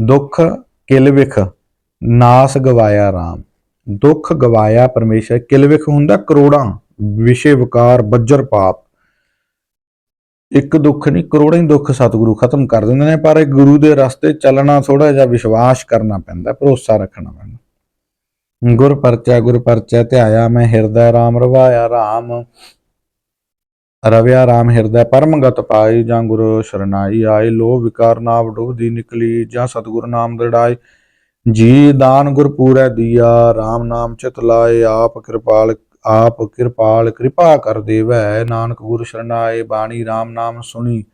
ਦੁੱਖ ਕਿਲਵਿਖ ਨਾਸ ਗਵਾਇਆ RAM ਦੁੱਖ ਗਵਾਇਆ ਪਰਮੇਸ਼ਰ ਕਿਲਵਿਖ ਹੁੰਦਾ ਕਰੋੜਾਂ, ਵਿਸ਼ੇ ਵਿਕਾਰ, ਬੱਜਰ ਪਾਪ। ਇੱਕ ਦੁੱਖ ਨਹੀਂ, ਕਰੋੜਾਂ ਹੀ ਦੁੱਖ ਸਤਿਗੁਰੂ ਖਤਮ ਕਰ ਦਿੰਦੇ ਨੇ, ਪਰ ਇਹ ਗੁਰੂ ਦੇ ਰਸਤੇ ਚੱਲਣਾ ਥੋੜਾ ਜਿਹਾ ਵਿਸ਼ਵਾਸ ਕਰਨਾ ਪੈਂਦਾ, ਭਰੋਸਾ ਰੱਖਣਾ ਪੈਂਦਾ। ਗੁਰ ਪਰਚਾ ਗੁਰ ਪਰਚਾ ਧਿਆਇਆ ਮੈਂ ਹਿਰਦੈ RAM ਰਵਾਇਆ RAM ਰਵਿਆ RAM ਹਿਰਦੈ ਪਰਮਗਤ ਪਾਈ, ਜਾਂ ਗੁਰੂ ਸ਼ਰਨਾਈ ਆਏ ਲੋ ਵਿਕਾਰ ਨਾਵ ਡੁਬਦੀ ਨਿਕਲੀ, ਜਾਂ ਸਤਿਗੁਰ ਨਾਮ ਦੜਾਈ ਜੀ ਦਾਨ ਗੁਰ ਪੂਰੈ ਦੀਆ RAM ਨਾਮ ਚਿਤ ਲਾਏ, ਆਪ ਕਿਰਪਾਲ ਆਪ ਕਿਰਪਾਲ ਕਿਰਪਾ ਕਰ ਦੇਵੈ। ਨਾਨਕ ਗੁਰ ਸ਼ਰਨਾਏ ਬਾਣੀ RAM ਨਾਮ ਸੁਣੀ,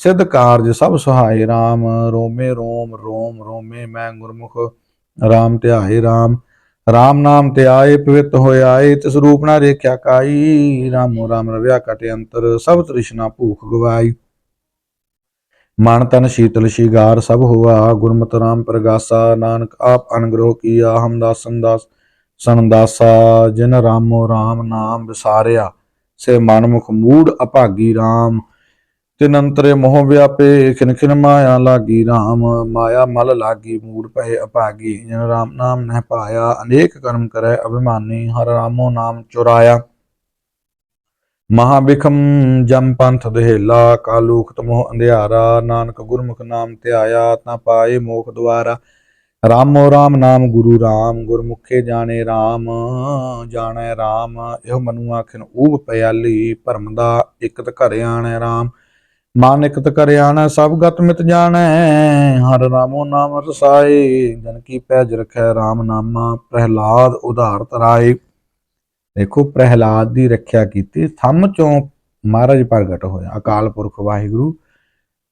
ਸਿੱਧ ਕਾਰਜ ਸਭ ਸੁਹਾਏ RAM ਰੋਮੇ ਰੋਮ ਰੋਮ ਰੋਮੇ ਮੈਂ ਗੁਰਮੁਖ RAM ਧਿਆਏ RAM RAM ਨਾਮ ਤੇ ਆਏ, ਪਵਿੱਤ ਹੋਏ ਆਏ, ਤਿਸ ਰੂਪ ਨਾ ਰੇਖਿਆ ਕਾਈ। ਰਾਮੋ ਰਾਮ ਰਵਿਆ ਕਟ ਅੰਤਰ, ਸਭ ਤ੍ਰਿਸ਼ਨਾ ਭੂਖ ਗਵਾਈ। ਮਨ ਤਨ ਸ਼ੀਤਲ ਸ਼ਿਗਾਰ, ਸਭ ਹੋਆ ਗੁਰਮਤਿ ਰਾਮ ਪ੍ਰਗਾਸਾ। ਨਾਨਕ ਆਪ ਅਨਗ੍ਰਹ ਕੀਆ ਹਮਦਾਸਨ ਦਾਸ ਸੰਦਾਸਾ ਜਿਨ ਰਾਮੋ ਰਾਮ ਨਾਮ ਵਿਸਾਰਿਆ, ਸੇ ਮਨਮੁਖ ਮੂੜ ਅਭਾਗੀ ਰਾਮ। ਤਿਨ ਅੰਤਰੇ ਮੋਹ ਵਿਆਪੇ ਖਿਨ ਖਿਨ ਮਾਇਆ ਲਾਗੀ RAM ਮਾਇਆ ਮਲ ਲਾਗੀ, ਮੂੜ ਭਏ ਅਭਾਗੀ ਜਿਨ ਰਾਮ ਨਾਮ ਨਹਿ ਪਾਇਆ, ਅਨੇਕ ਕਰਮ ਕਰੈ ਅਭਿਮਾਨੀ, ਹਰ ਰਾਮੋ ਨਾਮ ਚੁਰਾਇਆ। ਮਹਾ ਜਮ ਪੰਥ ਦੇਹਲਾ ਕਾਲੂਖ ਮੋਹ ਅੰਧਿਆਰਾ, ਨਾਨਕ ਗੁਰਮੁਖ ਨਾਮ ਧਿਆਇਆ, ਤਾਂ ਪਾਏ ਮੋਖ ਦੁਆਰਾ। ਰਾਮੋ ਰਾਮ ਨਾਮ ਗੁਰੂ ਰਾਮ, ਗੁਰਮੁਖੇ ਜਾਣੇ ਰਾਮ, ਜਾਣੈ ਰਾਮ। ਇਹੋ ਮਨੁ ਆਖਿਨ ਊਬ ਪਿਆਲੀ, ਭਰਮ ਦਾ ਇਕਤ ਘਰ ਆਣੈ ਰਾਮ। ਮਨ ਇਕਤ ਸਭ ਗਤ ਮਿਤ ਜਾਣੈ। ਹਰ ਰਾਮੋ ਨਾਮ ਰਸਾਏ, ਜਨ ਕੀ ਪੈਜ ਰਖੈ ਰਾਮ ਨਾਮਾ, ਪ੍ਰਹਿਲਾਦ ਉਧਾਰ ਤਰਾਏ। ਦੇਖੋ, ਪ੍ਰਹਿਲਾਦ ਦੀ ਰੱਖਿਆ ਕੀਤੀ, ਥੰਮ ਚੋਂ ਮਹਾਰਾਜ ਪ੍ਰਗਟ ਹੋਇਆ, ਅਕਾਲ ਪੁਰਖ ਵਾਹਿਗੁਰੂ।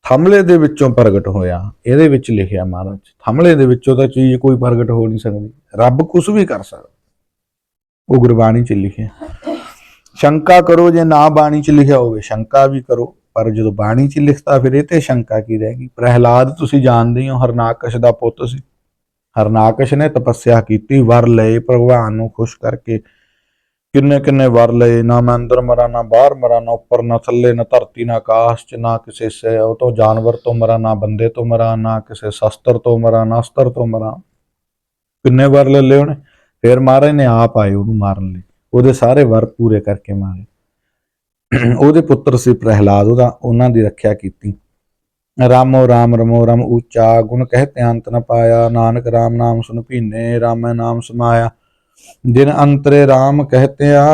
ਥੰਮਲੇ ਦੇ ਵਿੱਚੋਂ ਪ੍ਰਗਟ ਹੋਇਆ, ਇਹਦੇ ਵਿੱਚ ਲਿਖਿਆ ਮਹਾਰਾਜ, ਥੰਮਲੇ ਦੇ ਵਿੱਚੋਂ ਤਾਂ ਚੀਜ਼ ਕੋਈ ਪ੍ਰਗਟ ਹੋ ਨਹੀਂ ਸਕਦੀ, ਰੱਬ ਕੁਝ ਵੀ ਕਰ ਸਕਦਾ। ਉਹ ਗੁਰਬਾਣੀ ਚ ਲਿਖਿਆ, ਸ਼ੰਕਾ ਕਰੋ ਜੇ ਨਾ ਬਾਣੀ ਚ ਲਿਖਿਆ ਹੋਵੇ, ਸ਼ੰਕਾ ਵੀ ਕਰੋ। ਪਰ ਜਦੋਂ ਬਾਣੀ ਚ ਲਿਖਤਾ ਫਿਰ ਇਹ ਤੇ ਸ਼ੰਕਾ ਕੀ ਰਹੇਗੀ ਪ੍ਰਹਿਲਾਦ ਤੁਸੀਂ ਜਾਣਦੇ ਹੋ ਹਰਨਾਕਸ਼ ਦਾ ਪੁੱਤ ਸੀ। ਹਰਨਾਕਸ਼ ਨੇ ਤਪੱਸਿਆ ਕੀਤੀ, ਵਰ ਲਏ, ਭਗਵਾਨ ਨੂੰ ਖੁਸ਼ ਕਰਕੇ। ਕਿੰਨੇ ਕਿੰਨੇ ਵਰ ਲਏ, ਨਾ ਮੈਂ ਅੰਦਰ ਮਰਾਂ, ਨਾ ਬਾਹਰ ਮਰਾਂ, ਨਾ ਉੱਪਰ, ਨਾ ਥੱਲੇ, ਨਾ ਧਰਤੀ, ਨਾ ਆਕਾਸ਼ ਚ, ਨਾ ਕਿਸੇ ਸੇ, ਉਹ ਤੋਂ ਜਾਨਵਰ ਤੋਂ ਮਰਾਂ, ਨਾ ਬੰਦੇ ਤੋਂ ਮਰਾਂ, ਨਾ ਕਿਸੇ ਸ਼ਸਤਰ ਤੋਂ ਮਰਾਂ, ਨਾ ਅਸਤਰ ਤੋਂ ਮਰਾਂ। ਕਿੰਨੇ ਵਰ ਲੈ ਲਏ ਉਹਨੇ? ਫਿਰ ਮਹਾਰਾਜ ਨੇ ਆਪ ਆਏ ਉਹਨੂੰ ਮਾਰਨ ਲਈ। ਉਹਦੇ ਸਾਰੇ ਵਰ ਪੂਰੇ ਕਰਕੇ ਮਾਰੇ। ਉਹਦੇ ਪੁੱਤਰ ਸੀ ਪ੍ਰਹਿਲਾਦ, ਉਹਦਾ ਉਹਨਾਂ ਦੀ ਰੱਖਿਆ ਕੀਤੀ। ਰਾਮੋ ਰਾਮ, ਰਮੋ ਰਮ ਉੱਚਾ, ਗੁਣ ਕਹਿਤੇ ਅੰਤ ਨ ਪਾਇਆ। ਨਾਨਕ ਰਾਮ ਨਾਮ ਸੁਨ ਭੀਨੇ, ਰਾਮੈ ਨਾਮ ਸਮਾਇਆ। ਦਿਨ ਅੰਤਰੇ ਰਾਮ ਕਹਤਿਆ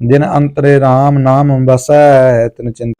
ਦਿਨ ਅੰਤਰੇ ਰਾਮ ਨਾਮ ਵਸੈ, ਤਿਨ ਚਿੰਤ